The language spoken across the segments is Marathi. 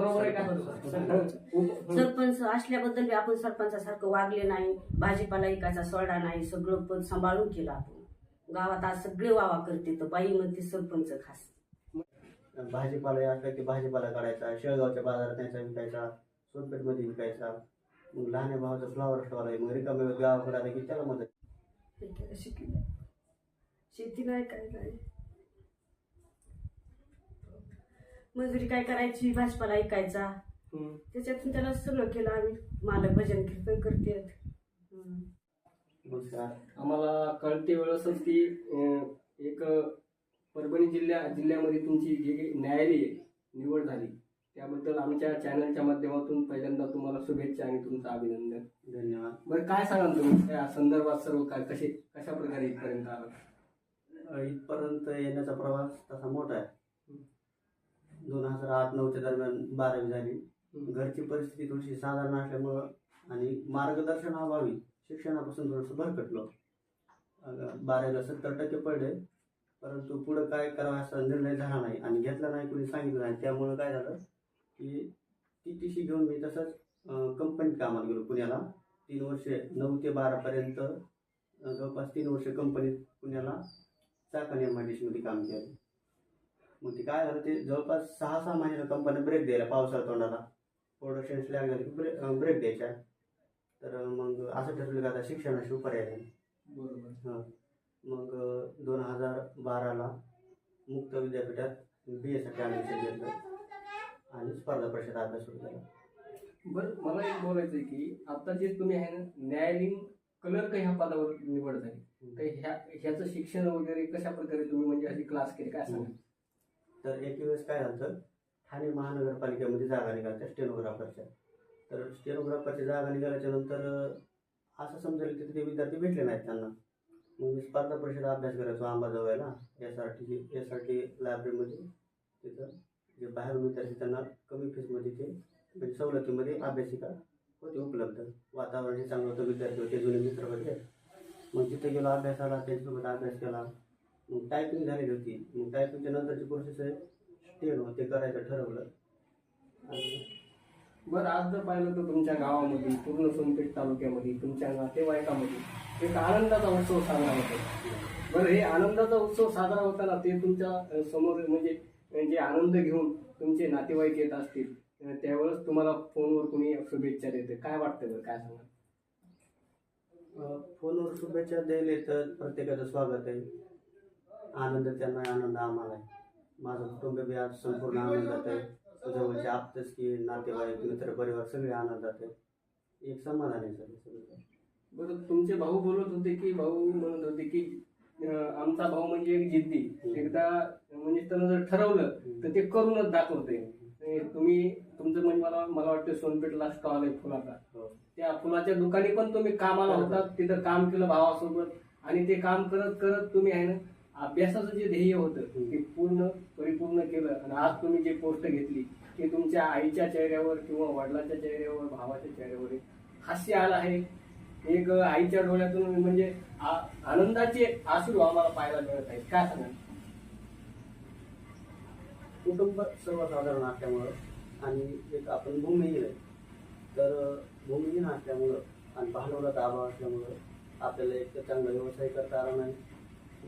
बरोबर आहे का? सरपंच. असल्याबद्दल बी आपण सरपंचासारखं वागले नाही भाजीपाला एकाचा सोडा नाही सगळं पद सांभाळून केलं आपण. गावात आज सगळे वावा करते तर बाई म्हणते सरपंच खास. भाजीपाला असला की भाजीपाला काढायचा शेळगावच्या बाजारात न्यायचा विकायचा सोनपेठमध्ये विकायचा. मग लहान भावाचा फ्लावर स्टॉल आहे मग वेळेत गावाकडे आला की त्याला मदत? शेती नाही काय नाही. मजुरी काय करायची? भाजीपाला ऐकायचा. त्याच्यातून त्याला सगळं केलं आम्ही. मालक भजन कीर्तन करते नमस्कार आम्हाला कळते वेळेसच की एक परभणी जिल्ह्या जिल्ह्यामध्ये तुमची जी काही न्यायालयीन निवड झाली. त्याबद्दल आमच्या चॅनलच्या माध्यमातून पहिल्यांदा तुम्हाला शुभेच्छा आणि तुमचं अभिनंदन. धन्यवाद. बरं काय सांगाल तुम्ही? त्या संदर्भात सर्व काय कसे कशा प्रकारे इथपर्यंत आला इथपर्यंत येण्याचा प्रवास तसा मोठा आहे. दोन हजार आठ नऊच्या दरम्यान बारावी झाली. घरची परिस्थिती थोडीशी साधारण असल्यामुळं आणि मार्गदर्शन अभावी शिक्षणापासून थोडंसं भरकटलो. बारावीला सत्तर टक्के पडले परंतु पुढं काय करावं असा निर्णय झाला नाही आणि घेतला नाही कोणी सांगितलं नाही. त्यामुळं काय झालं की ती टी घेऊन मी तसंच कंपनीत कामाला गेलो पुण्याला. तीन वर्षे नऊ ते बारापर्यंत जवळपास तीन वर्षे कंपनीत पुण्याला चाकण एम आय डी सीमध्ये काम केलं. मग ते काय झालं ते जवळपास सहा सहा महिन्याला कंपनी ब्रेक द्यायला पावसाळ्या तोंडाला. प्रोडक्शन स्लॅग झाली की ब्रेक ब्रेक द्यायच्या. तर मग असं ठरवलं की आता शिक्षणाशिवाय पर्याय नाही बरोबर मग दोन हजार बाराला मुक्त विद्यापीठात बी एसाठी ॲडमिशन घेतलं. आणि स्पर्धा परीक्षेचा अभ्यास सुरू केला बरं मला एक बोलायचं आहे की आता जे तुम्ही आहे ना न्यायालयीन क्लर्क ह्या पदावर निवड झाली. तर ह्या ह्याचं शिक्षण वगैरे कशा प्रकारे तुम्ही म्हणजे अशी क्लास केले काय सांगा तर एक वेळेस काय झालं ठाणे महानगरपालिकेमध्ये जागा निघाल्या स्टेनोग्राफरच्या तर स्टेनोग्राफरच्या जागा निघाल्याच्या नंतर असं समजेल की तिथे विद्यार्थी भेटले नाहीत त्यांना. मग मी स्पर्धा परिषद अभ्यास करायचो अंबाजोगाईला S R T S R T लायब्ररीमध्ये तिथं जे बाहेरून विद्यार्थी त्यांना कमी फीसमध्ये ते म्हणजे सवलतीमध्ये अभ्यासिका होते उपलब्ध. वातावरण हे चांगलं होतं विद्यार्थी होते जुने मित्र होते. मग तिथे गेलो अभ्यासाला त्यांच्यासोबत अभ्यास केला. मग टायपिंग झालेली होती? मग टायपिंगच्या नंतरची प्रोसेस आहे? स्टेनो ते करायचं ठरवलं. आणि बरं आज जर पाहिलं तर तुमच्या गावामध्ये पूर्ण सोनपेठ तालुक्यामध्ये तुमच्या नातेवाईकामध्ये एक आनंदाचा उत्सव साजरा होतो. बरं हे आनंदाचा उत्सव साजरा होताना ते तुमच्यासमोर म्हणजे जे आनंद घेऊन तुमचे नातेवाईक येत असतील त्यावेळेस तुम्हाला फोनवर कोणी शुभेच्छा देते? काय वाटतं बरं? काय सांगा फोनवर शुभेच्छा द्यायला तर प्रत्येकाचं स्वागत आहे. आनंद त्यांना आनंद आम्हाला आहे. माझं कुटुंब बी आज संपूर्ण आनंदात आहे. जवळचे आप्तच की नातेवाईक मित्र परिवार सगळे आनंदात आहे. एक समाधान आहे सगळं सगळं. बरं तुमचे भाऊ बोलत होते की भाऊ म्हणत होते की आमचा भाऊ म्हणजे एक जिद्दी. एकदा म्हणजे त्यानं जर ठरवलं तर ते करूनच दाखवते तुम्ही तुमचं म्हणजे मला मला वाटतं सोनपेठला स्टॉल आहे फुलाचा. हो. त्या फुलाच्या दुकानी पण तुम्ही कामाला होतात तिथं काम केलं भावासोबत. आणि ते काम करत करत तुम्ही आहे ना अभ्यासाचं जे ध्येय होतं ते पूर्ण परिपूर्ण केलं आणि आज तुम्ही जे पोस्ट घेतली ते तुमच्या आईच्या चेहऱ्यावर किंवा वडिलाच्या चेहऱ्यावर भावाच्या चेहऱ्यावर हास्य आलं आहे. एक आईच्या डोळ्यातून म्हणजे आनंदाचे आश्रू आम्हाला पाहायला मिळत आहेत. काय सांगाल? कुटुंब सर्वसाधारण असल्यामुळं आणि एक आपण भूमिहीन आहे. तर भूमिहीन असल्यामुळं आणि भांडवलाचा अभाव असल्यामुळं आपल्याला एक चांगला व्यवसाय करता आला नाही.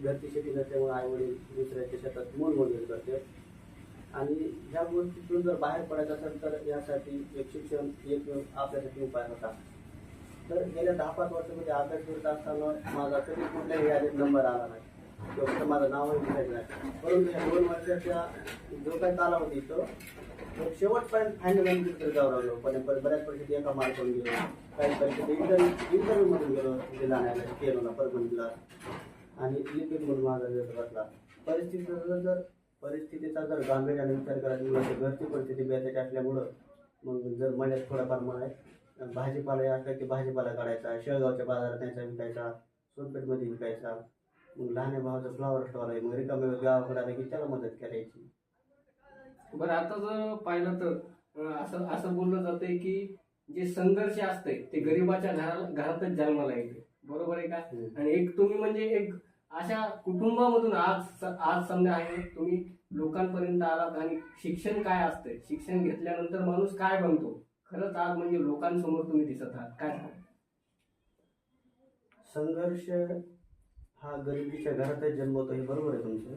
घरची शेती नसल्यामुळे आई वडील दुसऱ्याच्या शेतात मोलमजुरी करतात आणि ह्या गोष्टीतून जर बाहेर पडायचं असेल तर यासाठी एक शिक्षण एक आपल्यासाठी उपाय होता. तर गेल्या दहा पाच वर्षामध्ये अभ्यास करत असताना माझा कधी कुठल्याही यादीत नंबर आला नाही. फक्त माझं नावही दिसायचं नाही. परंतु या दोन वर्षाच्या जो काही कालावधी तो तो शेवटपर्यंत फायनल एमपी जाऊ लागलो. पण बऱ्याच परिस्थिती एका मार्कवरून गेलो. काही परिस्थिती इंटरव्ह्यू म्हणून गेलो जिल्हा न्यायालयात केलो परभणीला आणि लिपिक म्हणून माझा वेळ बसला. परिस्थितीचा जर परिस्थितीचा जर गांभीर्याने विचार करायचा तर घरची परिस्थिती बेताची असल्यामुळं मग जर मण्यात थोडाफार मला भाजीपाला असला की भाजीपाला काढायचा शेळगावच्या बाजारात न्यायचा विकायचा सोनपेठमध्ये विकायचा मग लहान भावाचा फ्लॉवर स्टॉल आहे मग रिकामे गावाकडे आला की त्याला मदत करायची. बरं आता जर पाहिलं तर असं असं बोललं जातंय की जे संघर्ष असतंय ते गरिबाच्या घरा घरातच जन्माला येते बरोबर आहे का? हम्म. आणि एक तुम्ही म्हणजे एक अशा कुटुंबामधून आज आज समजा आहे तुम्ही लोकांपर्यंत आलात आणि शिक्षण काय असतं शिक्षण घेतल्यानंतर माणूस काय बनतो? खरंच आज म्हणजे लोकांसमोर तुम्ही दिसत आहात. काय? संघर्ष हा गरिबीच्या घरातच जन्मतो हे बरोबर आहे तुमचं.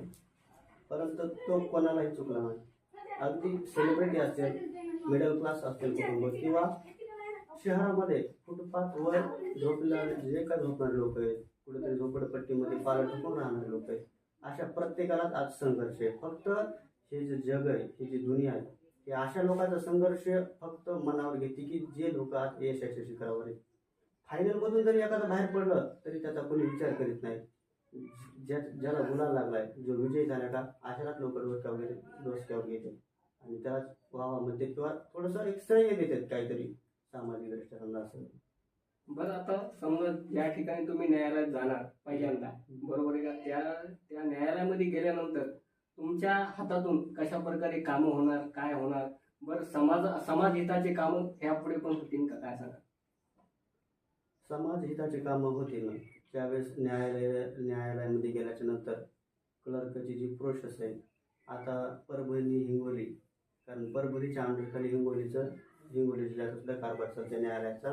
परंतु तो कोणालाही चुकला नाही. अगदी सेलिब्रिटी असतील मिडल क्लास असतील कुटुंब किंवा शहरामध्ये फुटपाथवर झोपणारे जे काय झोपणारे लोक आहेत. कुठेतरी झोपडपट्टीमध्ये पालन ठोकून राहणारे लोक आहेत. अशा प्रत्येकालाच आज संघर्ष आहे. फक्त हे जे जग आहे ही जी दुनिया आहे हे अशा लोकांचा संघर्ष फक्त मनावर घेते की जे लोक आज यशाच्या शिखरावर आहेत. फायनल मधून जरी एखादा बाहेर पडलं तरी त्याचा कोणी विचार करीत नाही. ज्या ज्याला गुन्हा लागलाय जो विजय झाला का अशालाच लोक डोसक्यावर डोसक्यावर घेते आणि त्याला वावा म्हणते किंवा थोडंसं एक देतात काहीतरी. सामाजिक समजा असेल बरं आता समजा ज्या ठिकाणी तुम्ही न्यायालयात जाणार पहिल्यांदा बरोबर आहे का? त्या त्या न्यायालयामध्ये गेल्यानंतर तुमच्या हातातून कशा प्रकारे कामं होणार काय होणार? बरं समाज समाज हिताचे कामं ह्यापुढे पण होतील का? काय सांगा समाज हिताचे कामं होतील ना. त्यावेळेस न्यायालय न्यायालयामध्ये गेल्याच्यानंतर क्लर्कची जी प्रोसेस आहे आता परभणी हिंगोली कारण परभणीच्या अंडरखाली हिंगोलीचं हिंगोली जिल्ह्यातल्या कारभार सध्या न्यायालयाचा.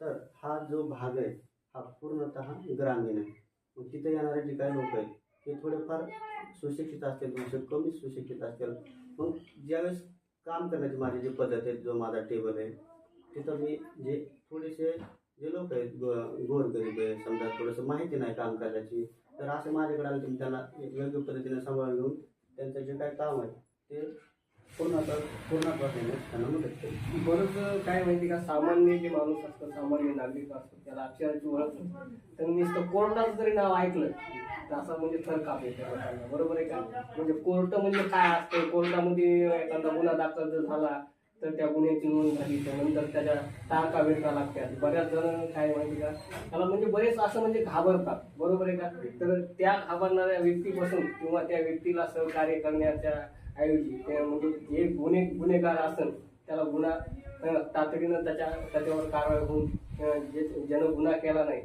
तर हा जो भाग आहे हा पूर्णतः ग्रामीण आहे. मग तिथे येणारे जे काही लोक आहेत ते थोडेफार सुशिक्षित असतील थोडेसे कमी सुशिक्षित असतील. मग ज्यावेळेस काम करण्याची माझी जी पद्धत आहे जो माझा टेबल आहे तिथं मी जे थोडेसे जे लोक आहेत गो गोरगरीब आहे समजा थोडंसं माहिती नाही काम करायची तर असं माझ्याकडे आलं तुम्ही त्यांना एक योग्य पद्धतीने सांभाळून घेऊन त्यांचं जे काही काम आहे ते पूर्ण पूर्णत्वास नेण्यास त्यांना बरंच काय माहिती का सामान्य जे माणूस असतो सामान्य नागरिक असतो त्याला अक्षराची ओळख नसते. मी नुसतं कोर्टाचं जरी नाव ऐकलं तर असं म्हणजे थर काप येते लोकांना. बरोबर आहे का? म्हणजे कोर्ट म्हणजे काय असतं? कोर्टामध्ये एखादा गुन्हा दाखल जर झाला तर त्या गुन्ह्याची नोंद झाली त्यानंतर त्याच्या तारखा वेळका लागतात. बऱ्याच जण काय माहिती का त्याला म्हणजे बरेच असं म्हणजे घाबरतात. बरोबर आहे का? तर त्या घाबरणाऱ्या व्यक्तीपासून किंवा त्या व्यक्तीला सहकार्य करण्याच्या ऐवजी ते म्हणजे जे गुन्हे गुन्हेगार असेल त्याला गुन्हा तातडीनं त्याच्या त्याच्यावर कारवाई होऊन जे ज्यानं गुन्हा केला नाही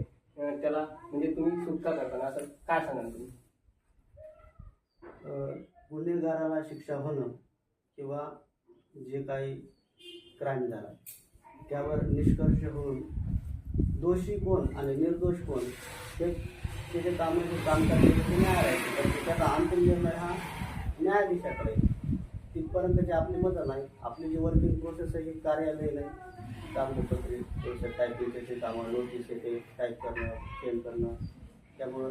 त्याला म्हणजे तुम्ही सुटका करताना असं काय सांगाल तुम्ही? गुन्हेगाराला शिक्षा होणं किंवा जे काही क्राईम झाला त्यावर निष्कर्ष होऊन दोषी कोण आणि निर्दोष कोण ते त्याचे काम काम करण्याचे न्यायालयाचे तर त्याचा अंतिम निर्णय हा न्यायाधीशाकडे. तिथपर्यंतची आपली मदत नाही. आपली जी वर्किंग प्रोसेस आहे ही कार्यालय नाही. कागदपत्रे थोडंसं टायपिंगचे कामं नोटीस येते टाईप करणं सेंड करणं. त्यामुळं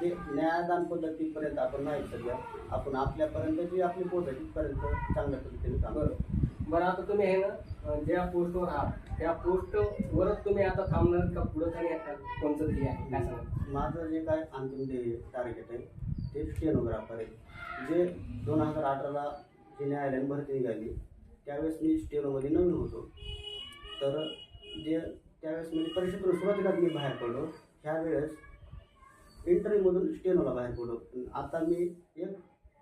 ते न्यायदान पद्धतीपर्यंत आपण नाही सध्या. आपण आपल्यापर्यंत जी आपली पोहोच आहे तिथपर्यंत चांगल्या पद्धतीने काम बरं. बरं आता तुम्ही आहे ना ज्या पोस्टवर आहात त्या पोस्टवरच तुम्ही आता थांबणार का पुढं काही आता कोणतं ध्येय आहे? काय सांगा माझं जे काय अंतिम ध्येय टार्गेट आहे हे स्टेनोग्राफर आहे जे दोन हजार अठराला जी न्यायालयीन भरती निघाली त्यावेळेस मी स्टेनोमध्ये नवीन होतो. तर जे त्यावेळेस म्हणजे परीक्षेतून सुरुवातीलाच मी बाहेर पडलो. त्यावेळेस इंटरव्ह्यूमधून स्टेनोला बाहेर पडलो. पण आता मी एक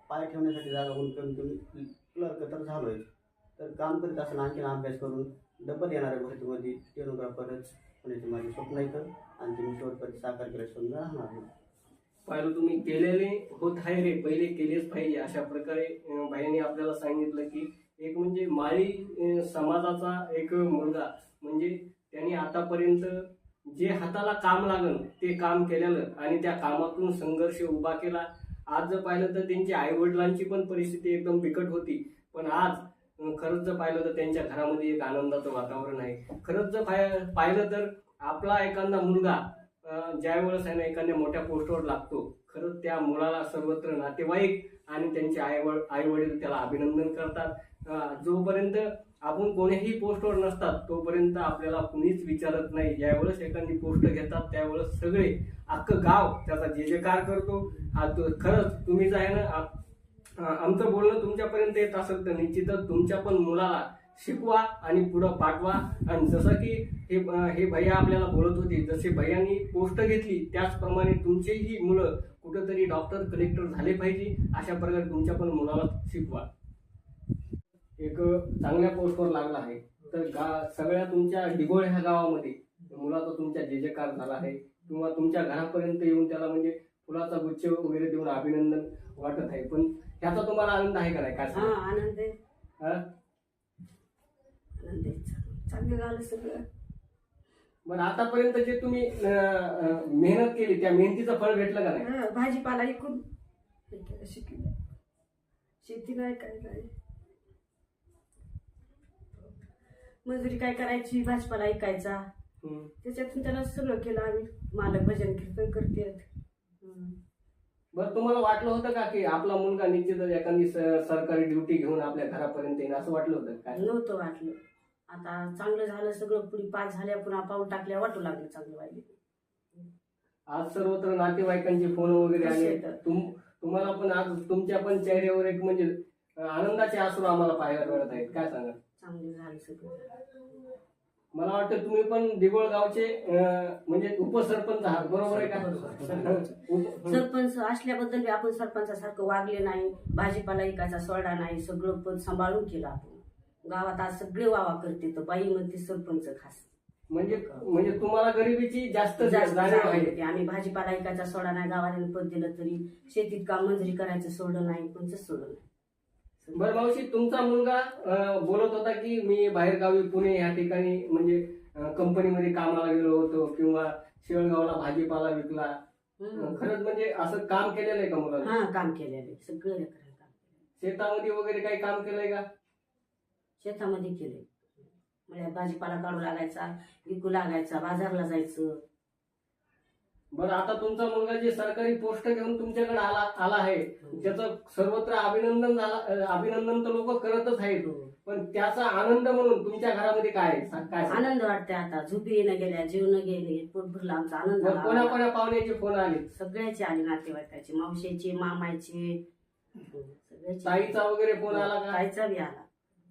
पाय ठेवण्यासाठी जागा होऊन कमी कमी क्लर्क तर झालो आहे तर काम करीत असताना आणखीन अभ्यास करून डबल येणाऱ्या भरतीमध्ये स्टेनोग्राफरच होण्याची माझी स्वप्न येतं आणि तुम्ही शेवटपर्यंत साकार केल्याशिवाय राहणार नाही. पाहिलं तुम्ही केलेले होत आहे रे पहिले केलेच पाहिजे. अशा प्रकारे भाईने आपल्याला सांगितलं की एक म्हणजे माळी समाजाचा एक मुलगा. म्हणजे त्यांनी आतापर्यंत जे हाताला काम लागलं ते काम केलेलं आणि त्या कामातून संघर्ष उभा केला. आज जर पाहिलं तर त्यांच्या आई वडिलांची पण परिस्थिती एकदम बिकट होती. पण आज खरंच जर पाहिलं तर त्यांच्या घरामध्ये एक आनंदाचं वातावरण आहे. खरंच जर पाहिलं तर आपला एखादा मुलगा ज्यावेळेस आहे ना एखाद्या मोठ्या पोस्टवर लागतो खरंच त्या मुलाला सर्वत्र नातेवाईक आणि त्यांचे आई आई वडील त्याला अभिनंदन करतात. जोपर्यंत आपण कोणीही पोस्टवर नसतात तोपर्यंत आपल्याला कुणीच विचारत नाही. ज्यावेळेस एखादी पोस्ट घेतात त्यावेळेस सगळे अख्खं गाव त्याचा जे जेकार करतो. हा तो- खरंच तुम्ही आहे ना आमचं बोलणं तुमच्यापर्यंत येत असेल तर निश्चितच तुमच्या पण मुलाला शिकवा. आणि पुढं पाठवा. आणि जसं की हे हे भैया आपल्याला बोलत होते जसे भैयांनी पोस्ट घेतली त्याचप्रमाणे तुमचेही मुलं कुठंतरी डॉक्टर कलेक्टर झाले पाहिजे अशा प्रकारे तुमच्या पण मुलाला शिकवा. एक चांगल्या पोस्टवर लागला आहे. तर गा सगळ्या तुमच्या डिगोळ ह्या गावामध्ये. मुलाचा तुमच्या जे जयकार झाला आहे. किंवा तुमच्या घरापर्यंत येऊन त्याला म्हणजे फुलाचा गुच्छ वगैरे देऊन अभिनंदन वाटत आहे. पण त्याचा तुम्हाला आनंद आहे का नाही? काय सांगा? आनंद आहे चांगलं झालं सगळं. बरं आतापर्यंत जे तुम्ही अं, अं, मेहनत केली त्या मेहनतीचं फळ भेटलं का नाही? हा, भाजीपाला ऐकून हे केलं, शिकलं. शेती नाही काय काय मजुरी काय करायची भाजीपाला ऐकायचा हम्म. त्याच्यातून त्याला सगळं केलं आम्ही. मालक भजन कीर्तन करते बरं तुम्हाला वाटलं होतं का की आपला मुलगा निश्चितच एखादी स- सरकारी ड्युटी घेऊन आपल्या घरापर्यंत येईल असं वाटलं होतं काय? नव्हतं वाटलं. आता चांगलं झालं सगळं पुढे पास झाल्या पुन्हा पाऊल टाकल्या वाटू लागलं चांगलं वाईट. आज सर्वत्र नातेवाईकांचे फोन वगैरे आले? तुम तुम्हाला पण आज तुमच्या पण चेहऱ्यावर एक म्हणजे अं, आनंदाचे आसूर आम्हाला पाहायला मिळत आहेत. काय सांगा चांगलं झालं सगळं. मला वाटतं तुम्ही पण दिगोळ गावचे अं, म्हणजे उपसरपंच आहात. बरोबर आहे का? उप- सरपंच असल्याबद्दल बी आपण सरपंचासारखं वागले नाही. भाजीपाला ऐकायचा सोडा नाही. सगळं पद सांभाळून केलं आपण. गावात आज सगळे वावा करते तर बाई म्हणते सरपंच खास. म्हणजे म्हणजे तुम्हाला गरिबीची जास्त जास्त जाणीव आहे. आम्ही भाजीपाला ऐकायचा सोडा नाही गावाला पद दिलं तरी शेतीत काम मंजुरी करायचं सोडलं नाही कोणचं सोडलं नाही. बरं मावशी तुमचा मुलगा अं, बोलत होता की मी बाहेरगावी पुणे या ठिकाणी म्हणजे अं, कंपनीमध्ये कामाला गेलो होतो किंवा शेळगावला भाजीपाला विकला. हम्म. खरंच म्हणजे असं काम केलेलं आहे का मुलाला हा काम केलेलं आहे. सगळं लेकरांनी काम केलं शेतामध्ये वगैरे काही काम केलंय का? शेतामध्ये केले. म्हणजे भाजीपाला काढू लागायचा विकू लागायचा बाजारला जायचं. बरं आता तुमचा मुलगा जे सरकारी पोस्ट घेऊन तुमच्याकडे आला आला आहे त्याचं सर्वत्र अभिनंदन झाला अभिनंदन तर लोक करतच आहेत पण त्याचा आनंद म्हणून तुमच्या घरामध्ये काय काय? आनंद वाटते आता. झोपी येणं गेल्या जेवण गेले पोट भरला आमचा आनंद कोणा कोणा पाहुण्याचे फोन आले? सगळ्याचे आले नातेवाईकाचे मावशीचे मामाचे. सगळ्याचे ताईचा वगैरे फोन आला का? ताईचा बी आला.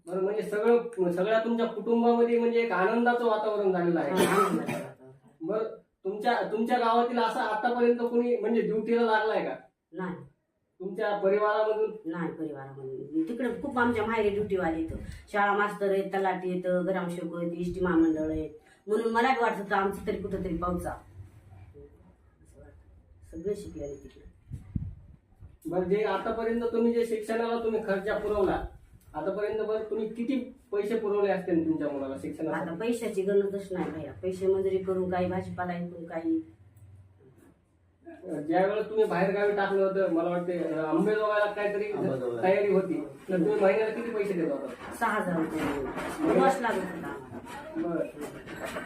बरं म्हणजे सगळं सगळ्या तुमच्या कुटुंबामध्ये म्हणजे एक आनंदाचं वातावरण झालेलं आहे. बरं तुमच्या तुमच्या गावातील असं आतापर्यंत कोणी म्हणजे ड्युटीला लागलाय का? नाही. तुमच्या परिवारामधून? नाही परिवारामध्ये तिकडे खूप आमच्या माहेरी ड्युटीवाले येतं शाळा मास्तर आहेत तलाठी येतं ग्रामसेवक आहेत इष्टी महामंडळ आहेत. म्हणून मला वाटत होतं आमचं तरी कुठं तरी पावचा सगळे शिकलेले तिकडे. बरं जे आतापर्यंत तुम्ही जे शिक्षणाला तुम्ही खर्च पुरवला आतापर्यंत बरं तुम्ही किती पैसे पुरवले असतील तुमच्या मुलाला आता शिक्षणासाठी पैशाची गणतच नाही भैया. पैसे मंजुरी करून काही भाजीपाला ऐकून काही. ज्या वेळेस तुम्ही बाहेर गावी टाकलं होतं मला वाटते अं, आंबेजोगाईला काहीतरी. तयारी होती. तर तुम्ही महिन्याला किती पैसे देत होता? सहा हजार रुपये. प्रवास लागत होता आम्हाला बरं.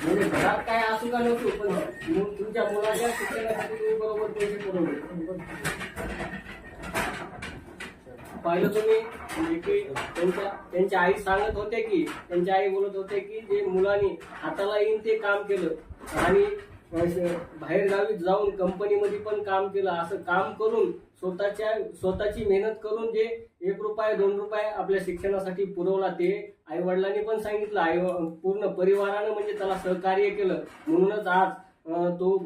म्हणजे घरात काय असू का नसू पण मु- तुमच्या मुलाच्या शिक्षणासाठी तुम्ही बरोबर पैसे पुरवले. पाहिलं तुम्ही म्हणजे की त्यांच्या त्यांच्या आई सांगत होते की त्यांच्या आई बोलत होते की जे मुलांनी हाताला येईन ते काम केलं. आणि बाहेर गावी जाऊन कंपनीमध्ये पण काम केलं. असं काम करून स्वतःच्या स्वतःची मेहनत करून जे एक रुपये दोन रुपये आपल्या शिक्षणासाठी पुरवला ते आई वडिलांनी पण सांगितलं. आई पूर्ण परिवारानं म्हणजे त्याला सहकार्य केलं. म्हणूनच आज तो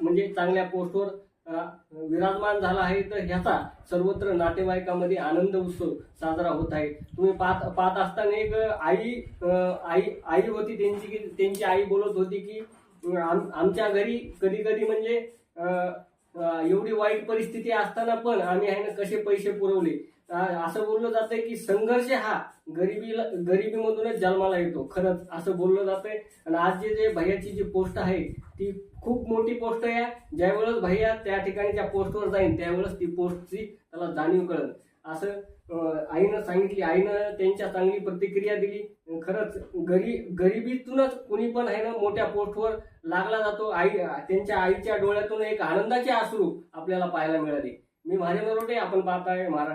म्हणजे चांगल्या पोस्टवर विराजमान झाला आहे. तर ह्याचा सर्वत्र नातेवाईकामध्ये आनंद उत्सव साजरा होत आहे. तुम्ही पाहत पाहत असताना एक आई आई आई होती त्यांची की त्यांची आई बोलत होती की आम- आमच्या घरी कधी कधी म्हणजे एवढी वाईट परिस्थिती असताना पण आम्ही आहे ना कसे पैसे पुरवले? असं बोललं जातंय की संघर्ष हा गरिबीला गरिबीमधूनच जन्माला येतो. खरंच असं बोललं जातंय. आणि आज जे जे भैयाची जी पोस्ट आहे ती खूप मोठी पोस्ट आहे. ज्यावेळेस भैया त्या ठिकाणी त्या पोस्टवर जाईन त्यावेळेस ती पोस्टची त्याला जाणीव कळेल. असं आईनं सांगितली. आईनं त्यांच्या चांगली प्रतिक्रिया दिली. खरंच गरी गरिबीतूनच कुणी पण आहे ना मोठ्या पोस्टवर लागला जातो. आई त्यांच्या आईच्या डोळ्यातून एक आनंदाचे आसरू आपल्याला पाहायला मिळाले. मी महादेव मरोटे आपण पाहताय महाराष्ट्र.